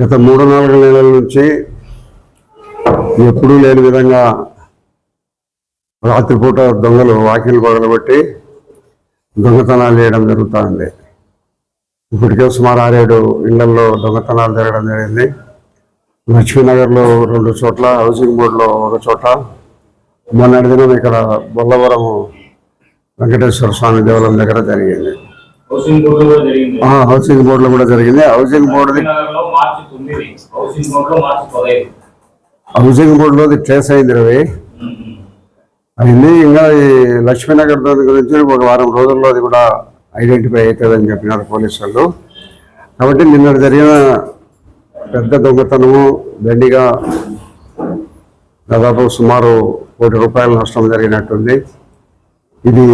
గత మూడు నాలుగు నెలల నుంచి ఎప్పుడూ లేని విధంగా రాత్రిపూట దొంగలు వాకిలు పగలబెట్టి దొంగతనాలు చేయడం జరుగుతుంది. ఇప్పటికే సుమారు ఆరేడు ఇళ్ళలో దొంగతనాలు జరగడం జరిగింది. లక్ష్మీనగర్లో రెండు చోట్ల హౌసింగ్ బోర్డులో ఒక చోట. మొన్నటి దినం ఇక్కడ బొల్లవరం వెంకటేశ్వర స్వామి దేవాలయం దగ్గర జరిగింది. హౌసింగ్ బోర్డు బోర్డులో కూడా జరిగింది. హౌసింగ్ తొమ్మిది. హౌసింగ్ బోర్డులో ట్రేస్ అయింది రవి. అయింది. ఇంకా ఈ లక్ష్మీనగర్ దాని గురించి ఒక వారం రోజుల్లో అది కూడా ఐడెంటిఫై అవుతుందని చెప్పినారు పోలీసు వాళ్ళు కాబట్టి నిన్న జరిగిన పెద్ద దొంగతనము దండిగా దాదాపు సుమారు కోటి రూపాయల నష్టం జరిగినట్టుంది. ఇది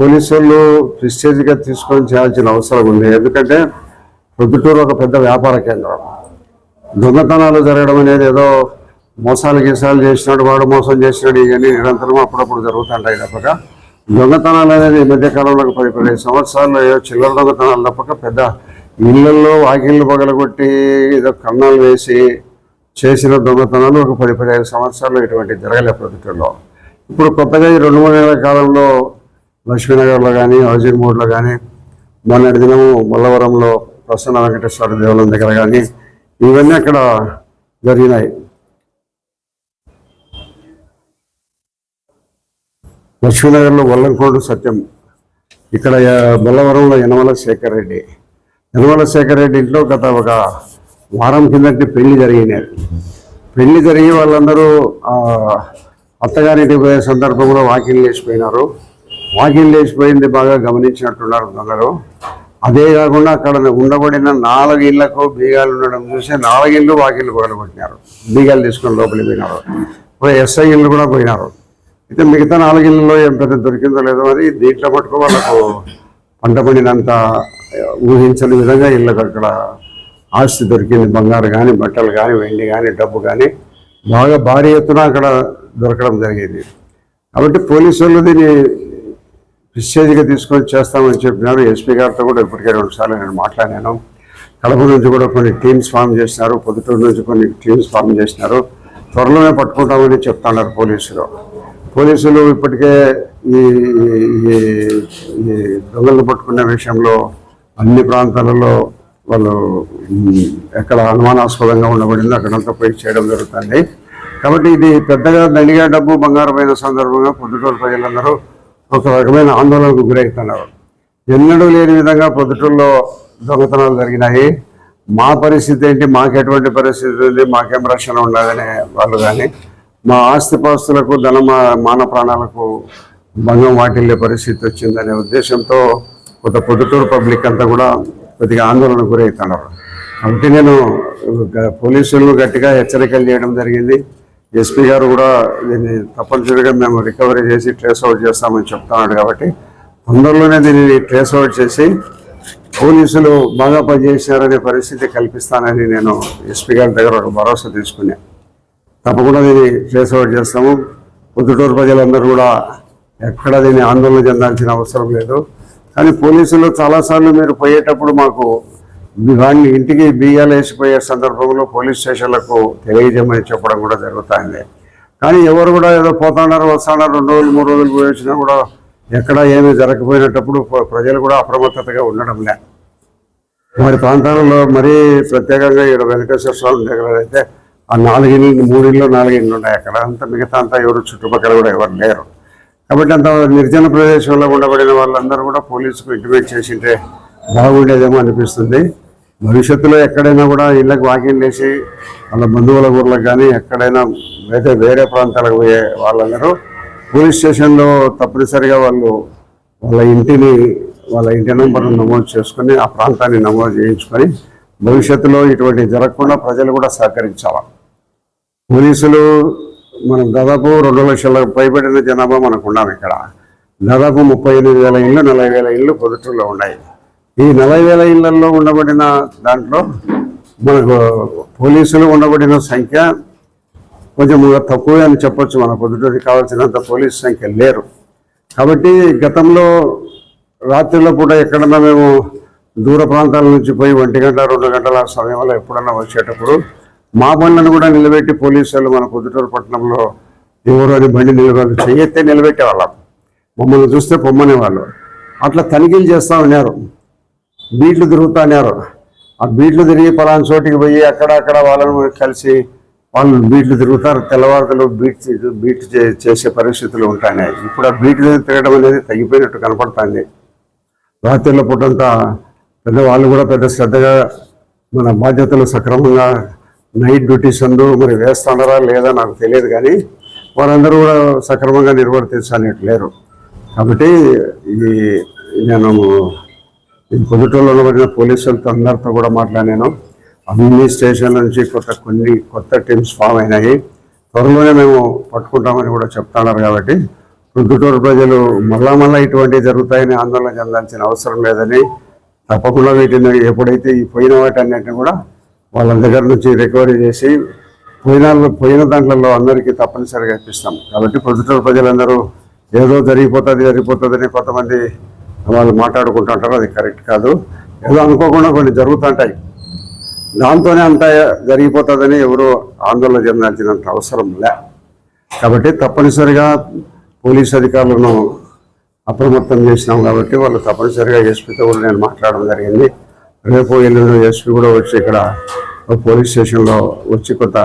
పోలీసు వాళ్ళు ప్రిస్టేజ్గా తీసుకొని చేయాల్సిన అవసరం ఉంది. ఎందుకంటే ప్రొద్దుటూరు ఒక పెద్ద వ్యాపార కేంద్రం. దొంగతనాలు జరగడం అనేది ఏదో మోసాలు గీసాలు చేసినాడు వాడు మోసం చేసినాడు ఇవన్నీ నిరంతరం అప్పుడప్పుడు జరుగుతుంటాయి తప్పక. దొంగతనాలు అనేది ఈ మధ్య కాలంలో ఒక పది పదిహేను సంవత్సరాల్లో ఏదో చిల్లర దొంగతనాలు తప్పక పెద్ద ఇళ్ళలో వాకిళ్ళు పగలగొట్టి ఏదో కన్నాలు వేసి చేసిన దొంగతనాలు ఒక పది పదిహేను సంవత్సరాలు ఇటువంటి జరగలే ప్రొద్దుటూరులో ఇప్పుడు కొత్తగా ఈ రెండు మూడు నెలల కాలంలో లక్ష్మీనగర్లో కానీ హౌసింగ్ బోర్డులో కానీ మొన్నటి దినము మల్లవరంలో ప్రసన్న వెంకటేశ్వర దేవాలయం దగ్గర కానీ ఇవన్నీ అక్కడ జరిగినాయి. లక్ష్మీనగర్లో వల్లంకోడు సత్యం. ఇక్కడ బొల్లవరంలో యనమల శేఖర్ రెడ్డి యనమల శేఖర్ రెడ్డి ఇంట్లో గత ఒక వారం కిందటి పెళ్ళి జరిగినాయి. పెళ్ళి జరిగి వాళ్ళందరూ అత్తగారింటికి పోయే సందర్భంలో వాకింగ్ లేచిపోయినారు వాకింగ్ లేచిపోయింది బాగా గమనించినట్టున్నారు దొంగలు అదే కాకుండా అక్కడ ఉండబడిన నాలుగు ఇళ్ళకు బీగాలు ఉండడం చూసి నాలుగిళ్ళు వాకిళ్ళు పగలగొట్టినారు బీగాలు తీసుకొని లోపలికి పోయినారు. ఎస్ఐ ఇళ్ళు కూడా పోయినారు అయితే మిగతా నాలుగిళ్ళలో ఏం పెద్ద దొరికిందో లేదో మరి దీంట్లో మటుకు వాళ్ళకు పంట పడినంత ఊహించని విధంగా ఇళ్ళకు అక్కడ ఆస్తి దొరికింది. బంగారు కానీ బట్టలు కానీ వెండి కానీ డబ్బు కానీ బాగా భారీ ఎత్తున అక్కడ దొరకడం జరిగింది. కాబట్టి పోలీసు వాళ్ళు దీన్ని ప్రిస్టేజ్గా తీసుకొని చేస్తామని చెప్పినారు. ఎస్పీ గారితో కూడా ఇప్పటికే రెండుసార్లు నేను మాట్లాడాను. కడప నుంచి కూడా కొన్ని టీమ్స్ ఫామ్ చేసినారు. పొద్దుటూరు నుంచి కొన్ని టీమ్స్ ఫామ్ చేసినారు. త్వరలోనే పట్టుకుంటామని చెప్తున్నారు పోలీసులు. పోలీసులు ఇప్పటికే ఈ ఈ- ఈ దొంగలను పట్టుకునే విషయంలో అన్ని ప్రాంతాలలో వాళ్ళు ఎక్కడ అనుమానాస్పదంగా ఉండబడిందో అక్కడంతా పోయి చేయడం జరుగుతుంది. కాబట్టి ఇది పెద్దగా దండిగా డబ్బు బంగారమైన సందర్భంగా పొద్దుటూరు ప్రజలందరూ ఒక రకమైన ఆందోళనకు గురవుతున్నారు. ఎన్నడూ లేని విధంగా పొద్దుటూరులో దొంగతనాలు జరిగినాయి. మా పరిస్థితి ఏంటి? మాకు ఎటువంటి పరిస్థితి ఉంది? మాకేం రక్షణ ఉండదనే వాళ్ళు కానీ మా ఆస్తిపాస్తులకు ధన మా- మాన ప్రాణాలకు భంగం వాటిల్లే పరిస్థితి వచ్చిందనే ఉద్దేశంతో కొంత పొద్దుటూరు పబ్లిక్ అంతా కూడా కొద్దిగా ఆందోళన గురవుతున్నారు. కాబట్టి నేను గ- పోలీసులను గట్టిగా హెచ్చరికలు చేయడం జరిగింది. ఎస్పీ గారు కూడా దీన్ని తప్పనిసరిగా మేము రికవరీ చేసి ట్రేస్ అవుట్ చేస్తామని చెప్తున్నాడు కాబట్టి తొందరలోనే దీనిని ట్రేస్ అవుట్ చేసి పోలీసులు బాగా పనిచేశారనే పరిస్థితి కల్పిస్తానని నేను ఎస్పీ గారి దగ్గర ఒక భరోసా తీసుకున్నా. తప్పకుండా దీన్ని ట్రేస్ అవుట్ చేస్తాము. పొద్దుటూరు ప్రజలందరూ కూడా ఎక్కడ దీన్ని ఆందోళన చెందాల్సిన అవసరం లేదు. కానీ పోలీసులు చాలాసార్లు మీరు పోయేటప్పుడు మాకు వాడిని ఇంటికి బియ్యాలు వేసిపోయే సందర్భంలో పోలీస్ స్టేషన్లకు తెలియజేయమని చెప్పడం కూడా జరుగుతుంది. కానీ ఎవరు కూడా ఏదో పోతున్నారు వస్తున్నారు రెండు రోజులు మూడు రోజులు పోయి వచ్చినా కూడా ఎక్కడ ఏమీ జరగకపోయినప్పుడు ప్ర- ప్రజలు కూడా అప్రమత్తతగా ఉండడం లే. మరి ప్రాంతాలలో మరీ ప్రత్యేకంగా ఇక్కడ వెంకటేశ్వర స్వామి దగ్గర అయితే ఆ నాలుగిళ్ళు మూడిళ్ళు నాలుగిళ్ళు ఉన్నాయి అక్కడ. అంతా మిగతా అంతా ఎవరు చుట్టుపక్కల కూడా ఎవరు లేరు. కాబట్టి అంత నిర్జన ప్రదేశంలో ఉండబడిన వాళ్ళందరూ కూడా పోలీసుకు ఇంటిమేట్ చేసింటే బాగుండేదేమో అనిపిస్తుంది. భవిష్యత్తులో ఎక్కడైనా కూడా ఇళ్ళకి వాకింగ్ వేసి వాళ్ళ బంధువుల ఊర్లకు కానీ ఎక్కడైనా అయితే వేరే ప్రాంతాలకు పోయే వాళ్ళందరూ పోలీస్ స్టేషన్లో తప్పనిసరిగా వాళ్ళు వాళ్ళ ఇంటిని వాళ్ళ ఇంటి నెంబర్ను నమోదు చేసుకొని ఆ ప్రాంతాన్ని నమోదు చేయించుకొని భవిష్యత్తులో ఇటువంటి జరగకుండా ప్రజలు కూడా సహకరించాలి? పోలీసులు మనం దాదాపు రెండు లక్షల పైబడిన జనాభా మనకు ఉన్నాం ఇక్కడ. దాదాపు ముప్పై ఎనిమిది వేల ఇళ్ళు నలభై వేల ఇళ్ళు పొదుటూరులో ఉన్నాయి. ఈ నలభై వేల ఇళ్ళలో ఉండబడిన దాంట్లో మనకు పోలీసులు ఉండబడిన సంఖ్య కొంచెం తక్కువే అని చెప్పొచ్చు. మన పొద్దుటూరికి కావాల్సినంత పోలీసు సంఖ్య లేరు. కాబట్టి గతంలో రాత్రిలో పూట ఎక్కడన్నా మేము దూర ప్రాంతాల నుంచి పోయి ఒంటి గంట రెండు గంటల సమయంలో ఎప్పుడన్నా వచ్చేటప్పుడు మా బండ్లను కూడా నిలబెట్టి పోలీసులు మన పొద్దుటూరు పట్టణంలో ఎవరు అని బండి నిలబడి చెయ్యెత్తే నిలబెట్టేవాళ్ళం. మమ్మల్ని చూస్తే పొమ్మనేవాళ్ళు. అట్లా తనిఖీలు చేస్తూ ఉన్నారు. బీట్లు తిరుగుతున్నారు ఆ బీట్లు తిరిగి పలానా చోటికి పోయి అక్కడ అక్కడ వాళ్ళని కలిసి వాళ్ళు బీట్లు తిరుగుతారు తెల్లవారుతలు బీట్ బీట్ చే- చేసే పరిస్థితులు ఉంటాయి ఇప్పుడు ఆ బీట్లు తిరగడం అనేది తగ్గిపోయినట్టు కనపడుతుంది. రాత్రిలో పూటంతా పెద్ద వాళ్ళు కూడా పెద్ద శ్రద్ధగా మన బాధ్యతలు సక్రమంగా నైట్ డ్యూటీస్ అందు మరి వేస్తున్నారా లేదా నాకు తెలియదు కానీ వారందరూ కూడా సక్రమంగా నిర్వర్తించలేరు కాబట్టి ఈ నేను నేను పొద్దుటూరులో ఉండబడిన పోలీసులతో అందరితో కూడా మాట్లాడాను. అన్ని స్టేషన్ల నుంచి కొత్త కొన్ని కొత్త టీమ్స్ ఫామ్ అయినాయి. త్వరలోనే మేము పట్టుకుంటామని కూడా చెప్తున్నారు కాబట్టి పొద్దుటూరు ప్రజలు మళ్ళా మళ్ళా ఇటువంటివి జరుగుతాయని ఆందోళన చెందాల్సిన అవసరం లేదని తప్పకుండా వీటిని ఎప్పుడైతే ఈ పోయిన వాటన్నిటిని కూడా వాళ్ళ దగ్గర నుంచి రికవరీ చేసి పోయిన పోయిన దాంట్లలో అందరికీ తప్పనిసరిగా ఇప్పిస్తాం. కాబట్టి పొద్దుటూరు ప్రజలందరూ ఏదో జరిగిపోతుంది జరిగిపోతుందని కొంతమంది వాళ్ళు మాట్లాడుకుంటుంటారు అది కరెక్ట్ కాదు. ఏదో అనుకోకుండా కొన్ని జరుగుతుంటాయి. దాంతోనే అంత జరిగిపోతుందని ఎవరు ఆందోళన చెందాల్సినంత అవసరం లే. కాబట్టి తప్పనిసరిగా పోలీస్ అధికారులను అప్రమత్తం చేసినాం కాబట్టి వాళ్ళు తప్పనిసరిగా ఎస్పీతో కూడా నేను మాట్లాడడం జరిగింది. రేపు ఎల్లుండి ఎస్పీ కూడా వచ్చి ఇక్కడ పోలీస్ స్టేషన్లో వచ్చి కొంత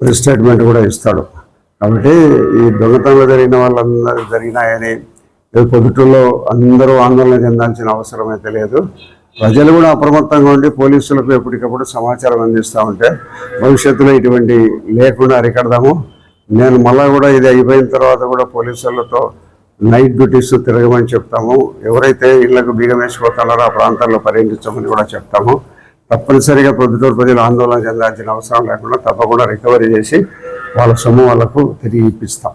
ప్రెస్ స్టేట్మెంట్ కూడా ఇస్తాడు. కాబట్టి ఈ దొంగతనంలో జరిగిన వాళ్ళందరూ జరిగినాయని పొద్దుటూరులో అందరూ ఆందోళన చెందాల్సిన అవసరం అయితే లేదు ప్రజలు కూడా అప్రమత్తంగా ఉండి పోలీసులకు ఎప్పటికప్పుడు సమాచారం అందిస్తూ ఉంటే భవిష్యత్తులో ఇటువంటి లేకుండా అరికడదాము. నేను మళ్ళీ కూడా ఇది అయిపోయిన తర్వాత కూడా పోలీసులతో నైట్ డ్యూటీస్ తిరగమని చెప్తాము. ఎవరైతే ఇళ్ళకు బీగం వేసిపోతున్నారో ఆ ప్రాంతాల్లో పర్యటించమని కూడా చెప్తాము. తప్పనిసరిగా ప్రొద్దుటూరు ప్రజలు ఆందోళన చెందాల్సిన అవసరం లేకుండా తప్పకుండా రికవరీ చేసి వాళ్ళ సొమ్ము వాళ్ళకు తిరిగి ఇప్పిస్తాం.